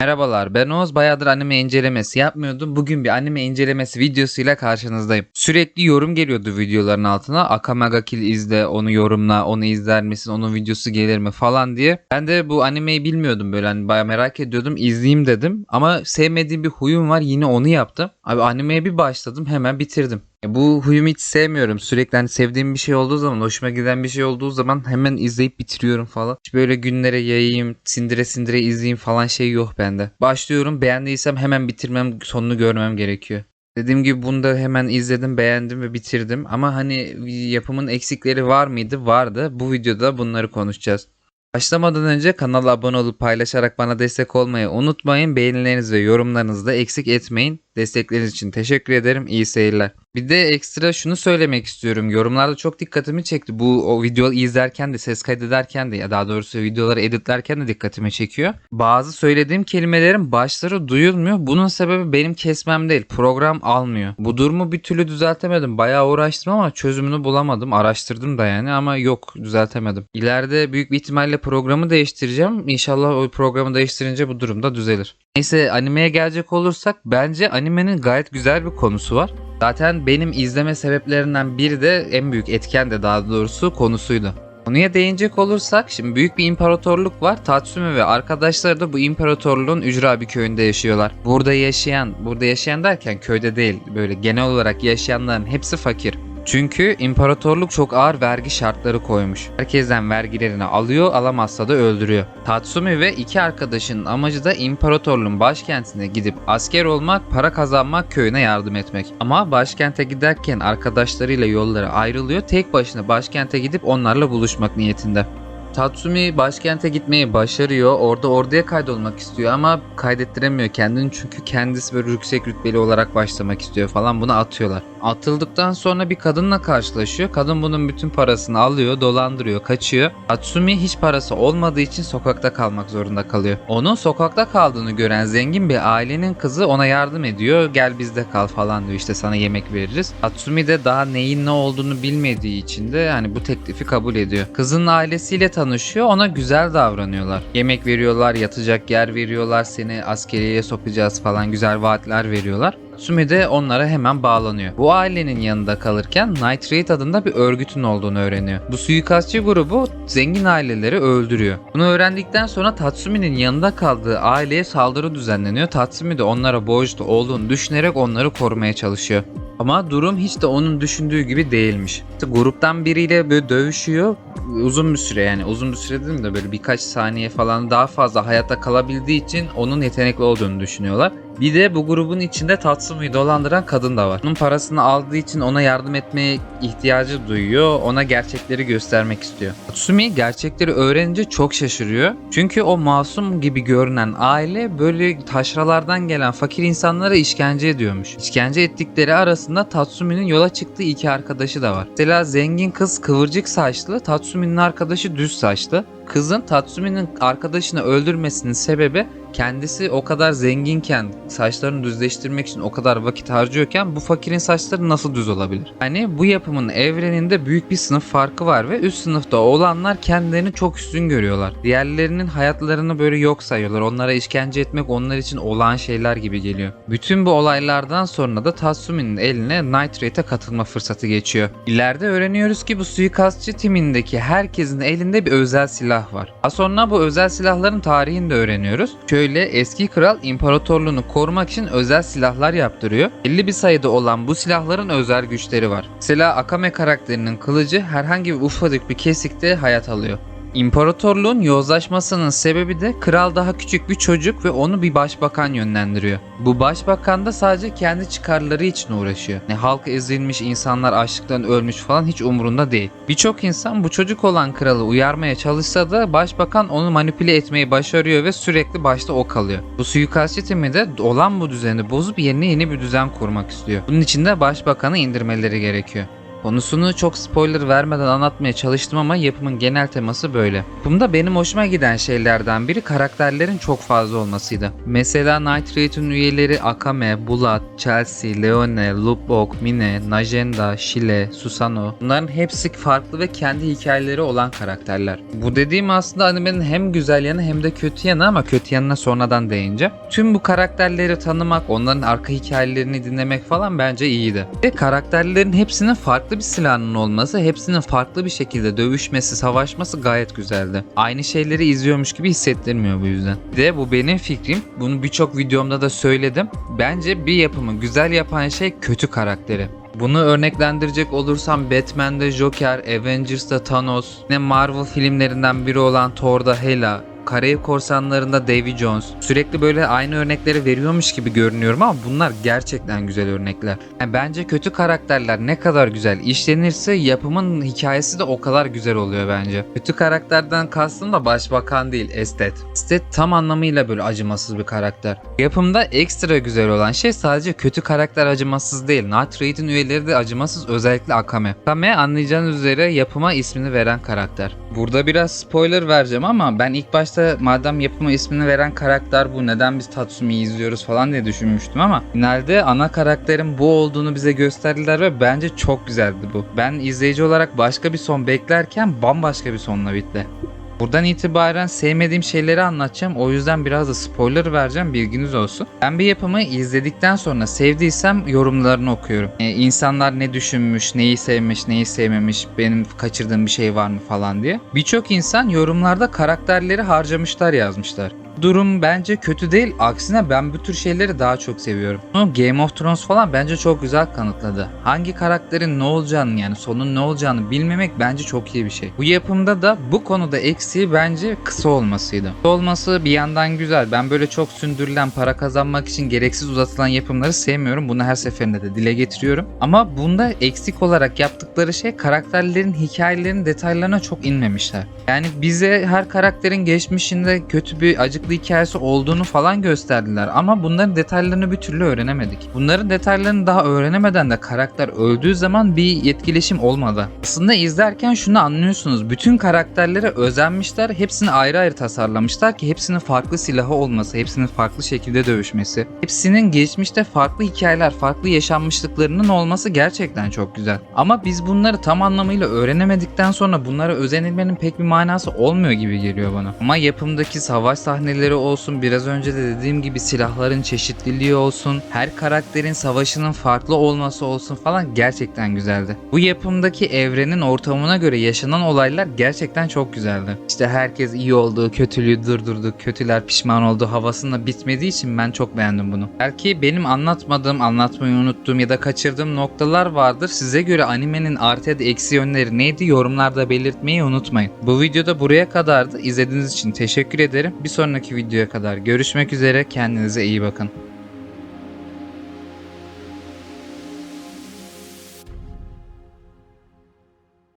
Merhabalar ben Oğuz bayağıdır anime incelemesi yapmıyordum. Bugün bir anime incelemesi videosuyla karşınızdayım. Sürekli yorum geliyordu videoların altına. Akamaga Kill izle, onu yorumla, onu izler misin, onun videosu gelir mi falan diye. Ben de bu animeyi bilmiyordum böyle hani bayağı merak ediyordum. izleyeyim dedim. Ama sevmediğim bir huyum var yine onu yaptım. Abi animeye bir başladım hemen bitirdim. Ya Bu huyumu hiç sevmiyorum. Sürekli hani sevdiğim bir şey olduğu zaman, hoşuma giden bir şey olduğu zaman hemen izleyip bitiriyorum falan. Hiç böyle günlere yayayım, sindire sindire izleyeyim falan şey yok bende. Başlıyorum, beğendiysem hemen bitirmem, sonunu görmem gerekiyor. Dediğim gibi bunu da hemen izledim, beğendim ve bitirdim. Ama hani yapımın eksikleri var mıydı? Vardı. Bu videoda bunları konuşacağız. Başlamadan önce kanala abone olup paylaşarak bana destek olmayı unutmayın. Beğenileriniz ve yorumlarınızı da eksik etmeyin. Destekleriniz için teşekkür ederim. İyi seyirler. Bir de ekstra şunu söylemek istiyorum. Yorumlarda çok dikkatimi çekti. Bu o videoyu izlerken de ses kaydederken de ya daha doğrusu videoları editlerken de dikkatimi çekiyor. Bazı söylediğim kelimelerin başları duyulmuyor. Bunun sebebi benim kesmem değil. Program almıyor. Bu durumu bir türlü düzeltemedim. Bayağı uğraştım ama çözümünü bulamadım. Araştırdım da yani ama yok düzeltemedim. İleride büyük bir ihtimalle programı değiştireceğim. İnşallah o programı değiştirince bu durumda düzelir. Neyse animeye gelecek olursak bence animenin gayet güzel bir konusu var. Zaten benim izleme sebeplerinden biri de en büyük etken de daha doğrusu konusuydu. Konuya değinecek olursak şimdi büyük bir imparatorluk var. Tatsumi ve arkadaşları da bu imparatorluğun ücra bir köyünde yaşıyorlar. Burada yaşayan, burada yaşayan derken köyde değil böyle genel olarak yaşayanların hepsi fakir. Çünkü imparatorluk çok ağır vergi şartları koymuş. Herkesten vergilerini alıyor, alamazsa da öldürüyor. Tatsumi ve iki arkadaşının amacı da imparatorluğun başkentine gidip asker olmak, para kazanmak, köyüne yardım etmek. Ama başkente giderken arkadaşlarıyla yolları ayrılıyor. Tek başına başkente gidip onlarla buluşmak niyetinde. Tatsumi başkente gitmeyi başarıyor. Orada orduya kaydolmak istiyor ama kaydettiremiyor kendini çünkü kendisi böyle yüksek rütbeli olarak başlamak istiyor falan bunu atıyorlar. Atıldıktan sonra bir kadınla karşılaşıyor. Kadın bunun bütün parasını alıyor, dolandırıyor, kaçıyor. Tatsumi hiç parası olmadığı için sokakta kalmak zorunda kalıyor. Onun sokakta kaldığını gören zengin bir ailenin kızı ona yardım ediyor. Gel bizde kal falan diyor işte sana yemek veririz. Tatsumi de daha neyin ne olduğunu bilmediği için de yani bu teklifi kabul ediyor. Kızın ailesiyle tanışıyor ona güzel davranıyorlar. Yemek veriyorlar, yatacak yer veriyorlar, seni askeriyeye sokacağız falan güzel vaatler veriyorlar. Sumi de onlara hemen bağlanıyor. Bu ailenin yanında kalırken Nitrate adında bir örgütün olduğunu öğreniyor. Bu suikastçı grubu zengin aileleri öldürüyor. Bunu öğrendikten sonra Tatsumi'nin yanında kaldığı aileye saldırı düzenleniyor. Tatsumi de onlara borçlu olduğunu düşünerek onları korumaya çalışıyor. Ama durum hiç de onun düşündüğü gibi değilmiş. İşte gruptan biriyle böyle dövüşüyor. Uzun bir süre yani uzun bir süre dedim de böyle birkaç saniye falan daha fazla hayatta kalabildiği için onun yetenekli olduğunu düşünüyorlar. Bir de bu grubun içinde Tatsumi'yi dolandıran kadın da var. Onun parasını aldığı için ona yardım etmeye ihtiyacı duyuyor. Ona gerçekleri göstermek istiyor. Tatsumi gerçekleri öğrenince çok şaşırıyor. Çünkü o masum gibi görünen aile böyle taşralardan gelen fakir insanlara işkence ediyormuş. İşkence ettikleri arasında Tatsumi'nin yola çıktığı iki arkadaşı da var. Mesela zengin kız kıvırcık saçlı, Tatsumi'nin arkadaşı düz saçlı. Kızın Tatsumi'nin arkadaşını öldürmesinin sebebi kendisi o kadar zenginken saçlarını düzleştirmek için o kadar vakit harcıyorken bu fakirin saçları nasıl düz olabilir? Hani bu yapımın evreninde büyük bir sınıf farkı var ve üst sınıfta olanlar kendilerini çok üstün görüyorlar. Diğerlerinin hayatlarını böyle yok sayıyorlar. Onlara işkence etmek onlar için olağan şeyler gibi geliyor. Bütün bu olaylardan sonra da Tatsumi'nin eline Nitrate'e katılma fırsatı geçiyor. İleride öğreniyoruz ki bu suikastçı timindeki herkesin elinde bir özel silah var. Daha sonra bu özel silahların tarihini de öğreniyoruz. Şöyle eski kral imparatorluğunu korumak için özel silahlar yaptırıyor. 50 bir sayıda olan bu silahların özel güçleri var. Mesela Akame karakterinin kılıcı herhangi bir ufacık bir kesikte hayat alıyor. İmparatorluğun yozlaşmasının sebebi de kral daha küçük bir çocuk ve onu bir başbakan yönlendiriyor. Bu başbakan da sadece kendi çıkarları için uğraşıyor. Ne halk ezilmiş, insanlar açlıktan ölmüş falan hiç umurunda değil. Birçok insan bu çocuk olan kralı uyarmaya çalışsa da başbakan onu manipüle etmeyi başarıyor ve sürekli başta o kalıyor. Bu suikastçı timi de olan bu düzeni bozup yerine yeni bir düzen kurmak istiyor. Bunun için de başbakanı indirmeleri gerekiyor. Konusunu çok spoiler vermeden anlatmaya çalıştım ama yapımın genel teması böyle. Yapımda benim hoşuma giden şeylerden biri karakterlerin çok fazla olmasıydı. Mesela Night Raid'in üyeleri Akame, Bulat, Chelsea, Leone, Lubok, Mine, Najenda, Shile, Susano bunların hepsi farklı ve kendi hikayeleri olan karakterler. Bu dediğim aslında animenin hem güzel yanı hem de kötü yanı ama kötü yanına sonradan değince. Tüm bu karakterleri tanımak, onların arka hikayelerini dinlemek falan bence iyiydi. Ve karakterlerin hepsinin farklı bir silahının olması, hepsinin farklı bir şekilde dövüşmesi, savaşması gayet güzeldi. Aynı şeyleri izliyormuş gibi hissettirmiyor bu yüzden. Bir de bu benim fikrim. Bunu birçok videomda da söyledim. Bence bir yapımı güzel yapan şey kötü karakteri. Bunu örneklendirecek olursam Batman'de Joker, Avengers'da Thanos, ne Marvel filmlerinden biri olan Thor'da Hela, Karayip Korsanları'nda Davy Jones. Sürekli böyle aynı örnekleri veriyormuş gibi görünüyorum ama bunlar gerçekten güzel örnekler. Yani bence kötü karakterler ne kadar güzel işlenirse yapımın hikayesi de o kadar güzel oluyor bence. Kötü karakterden kastım da başbakan değil, Estet. Estet tam anlamıyla böyle acımasız bir karakter. Yapımda ekstra güzel olan şey sadece kötü karakter acımasız değil. Night Raid'in üyeleri de acımasız özellikle Akame. Akame anlayacağınız üzere yapıma ismini veren karakter. Burada biraz spoiler vereceğim ama ben ilk başta madem yapıma ismini veren karakter bu neden biz Tatsumi'yi izliyoruz falan diye düşünmüştüm ama finalde ana karakterin bu olduğunu bize gösterdiler ve bence çok güzeldi bu. Ben izleyici olarak başka bir son beklerken bambaşka bir sonla bitti. Buradan itibaren sevmediğim şeyleri anlatacağım. O yüzden biraz da spoiler vereceğim bilginiz olsun. Ben bir yapımı izledikten sonra sevdiysem yorumlarını okuyorum. Ee, insanlar ne düşünmüş, neyi sevmiş, neyi sevmemiş, benim kaçırdığım bir şey var mı falan diye. Birçok insan yorumlarda karakterleri harcamışlar yazmışlar. Durum bence kötü değil. Aksine ben bu tür şeyleri daha çok seviyorum. Bunu Game of Thrones falan bence çok güzel kanıtladı. Hangi karakterin ne olacağını yani sonun ne olacağını bilmemek bence çok iyi bir şey. Bu yapımda da bu konuda eksiği bence kısa olmasıydı. Kısa olması bir yandan güzel. Ben böyle çok sündürülen para kazanmak için gereksiz uzatılan yapımları sevmiyorum. Bunu her seferinde de dile getiriyorum. Ama bunda eksik olarak yaptıkları şey karakterlerin hikayelerinin detaylarına çok inmemişler. Yani bize her karakterin geçmişinde kötü bir acıklı hikayesi olduğunu falan gösterdiler ama bunların detaylarını bir türlü öğrenemedik. Bunların detaylarını daha öğrenemeden de karakter öldüğü zaman bir etkileşim olmadı. Aslında izlerken şunu anlıyorsunuz. Bütün karakterlere özenmişler. Hepsini ayrı ayrı tasarlamışlar ki hepsinin farklı silahı olması, hepsinin farklı şekilde dövüşmesi, hepsinin geçmişte farklı hikayeler, farklı yaşanmışlıklarının olması gerçekten çok güzel. Ama biz bunları tam anlamıyla öğrenemedikten sonra bunlara özenilmenin pek bir manası olmuyor gibi geliyor bana. Ama yapımdaki savaş sahneleri olsun, biraz önce de dediğim gibi silahların çeşitliliği olsun, her karakterin savaşının farklı olması olsun falan gerçekten güzeldi. Bu yapımdaki evrenin ortamına göre yaşanan olaylar gerçekten çok güzeldi. İşte herkes iyi oldu, kötülüğü durdurdu, kötüler pişman oldu havasında bitmediği için ben çok beğendim bunu. Belki benim anlatmadığım, anlatmayı unuttuğum ya da kaçırdığım noktalar vardır. Size göre animenin artı ya da eksi yönleri neydi yorumlarda belirtmeyi unutmayın. Bu videoda buraya kadardı. İzlediğiniz için teşekkür ederim. Bir sonraki videoya kadar görüşmek üzere. Kendinize iyi bakın.